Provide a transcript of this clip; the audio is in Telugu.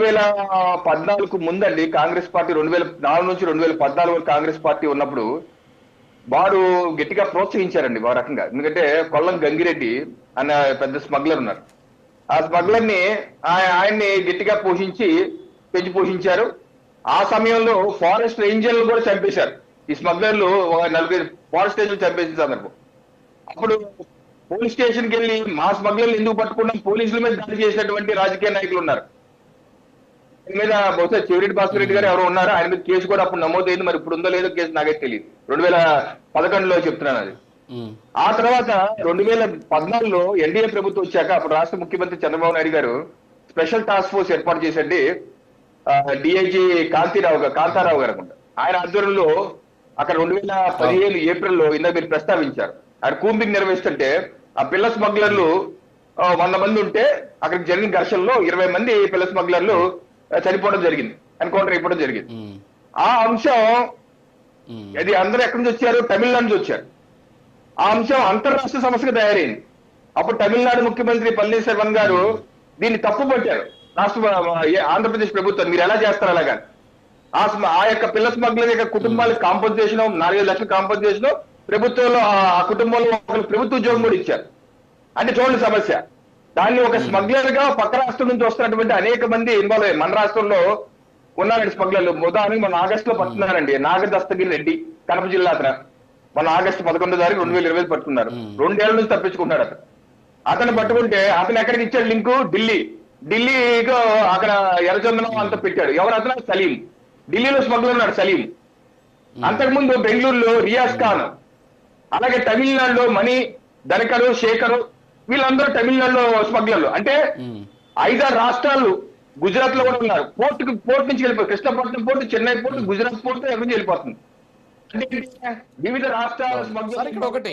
రెండు వేల పద్నాలుగు ముందండి కాంగ్రెస్ పార్టీ రెండు వేల నాలుగు నుంచి రెండు వేల పద్నాలుగు వరకు కాంగ్రెస్ పార్టీ ఉన్నప్పుడు వారు గట్టిగా ప్రోత్సహించారండి ఆ రకంగా. ఎందుకంటే కొల్లం గంగిరెడ్డి అన్న పెద్ద స్మగ్లర్ ఉన్నారు. ఆ స్మగ్లర్ని ఆయన్ని గట్టిగా పోషించి పెంచి పోషించారు. ఆ సమయంలో ఫారెస్ట్ రేంజర్లు కూడా చంపేశారు. ఈ స్మగ్లర్లు ఒక నలుగురు ఫారెస్ట్ రేంజర్లు చంపేసిన సందర్భం. అప్పుడు పోలీస్ స్టేషన్కి వెళ్ళి మా స్మగ్లర్లు ఎందుకు పట్టుకున్నాం? పోలీసుల మీద దాడి చేసినటువంటి రాజకీయ నాయకులు ఉన్నారు. మీద బహుశా చెవిరెడ్డి భాస్కర్ రెడ్డి గారు ఎవరో ఉన్నారు? ఆయన మీద కేసు కూడా అప్పుడు నమోదైంది. మరి ఇప్పుడు ఉందో లేదో కేసు నాకైతే తెలియదు రెండు వేల పదకొండులో చెప్తున్నాను అది. ఆ తర్వాత రెండు వేల పద్నాలుగులో ఎన్డీఏ ప్రభుత్వం వచ్చాక అప్పుడు రాష్ట్ర ముఖ్యమంత్రి చంద్రబాబు నాయుడు గారు స్పెషల్ టాస్క్ ఫోర్స్ ఏర్పాటు చేసండి డిఐజీ కాంతిరావు గారు కాంతారావు గారు అనుకుంటా. ఆయన ఆధ్వర్యంలో అక్కడ రెండు వేల పదిహేను ఏప్రిల్లో ఇందాక మీరు ప్రస్తావించారు. ఆయన కూంబింగ్ నిర్వహిస్తుంటే ఆ పిల్ల స్మగ్లర్లు వంద మంది ఉంటే అక్కడికి జరిగిన ఘర్షణలో ఇరవై మంది పిల్ల స్మగ్లర్లు చనిపోవడం జరిగింది. ఎన్కౌంటర్ అయిపోవడం జరిగింది. ఆ అంశం అది అందరూ ఎక్కడి నుంచి వచ్చారు? తమిళనాడు నుంచి వచ్చారు. ఆ అంశం అంతర్రాష్ట్ర సమస్యగా తయారైంది. అప్పుడు తమిళనాడు ముఖ్యమంత్రి పన్నీర్సెల్వన్ గారు దీన్ని తప్పు పట్టారు రాష్ట్ర ఆంధ్రప్రదేశ్ ప్రభుత్వం మీరు ఎలా చేస్తారు అలాగా? ఆ యొక్క పిల్ల స్మగ్లర్ యొక్క కుటుంబాలకు కాంపన్సేషన్ నాలుగైదు లక్షల కాంపన్సేషన్ ప్రభుత్వంలో ఆ- కుటుంబంలో ఒకరు ప్రభుత్వ ఉద్యోగం కూడా ఇచ్చారు. అంటే చూడండి సమస్య. దాన్ని ఒక స్మగ్లర్గా పక్క రాష్ట్రం నుంచి వస్తున్నటువంటి అనేక మంది ఇన్వాల్వ్ అయ్యారు. మన రాష్ట్రంలో ఉన్నారండి స్మగ్లర్లు. ఉదాహరణకి మన ఆగస్టు లో పట్టుకున్నారండి నాగ దస్తగిరి రెడ్డి కడప జిల్లా అతను. మన ఆగస్టు పదకొండో తారీఖు రెండు వేల ఇరవై పట్టుకున్నారు రెండేళ్ళ నుంచి తప్పించుకున్నాడు అతను. అతను పట్టుకుంటే అతను ఎక్కడికి ఇచ్చాడు లింకు? ఢిల్లీ. ఢిల్లీలో అక్కడ ఎర్రచందనం అంతా పెట్టాడు. ఎవరు అతను? సలీం. ఢిల్లీలో స్మగ్లర్ ఉన్నాడు సలీం. అంతకుముందు బెంగళూరులో రియాజ్ ఖాన్. అలాగే తమిళనాడులో మణి ధనకరు శేఖరు వీళ్ళందరూ తమిళనాడులో స్మగ్లర్లు. అంటే ఐదారు రాష్ట్రాలు గుజరాత్లో కూడా ఉన్నారు. పోర్ట్ పోర్ట్ నుంచి వెళ్ళిపోయి Krishnapatnam port Chennai port Gujarat port ఎక్కడి నుంచి వెళ్ళిపోతుంది? అంటే వివిధ రాష్ట్రాల ఇక్కడ ఒకటి.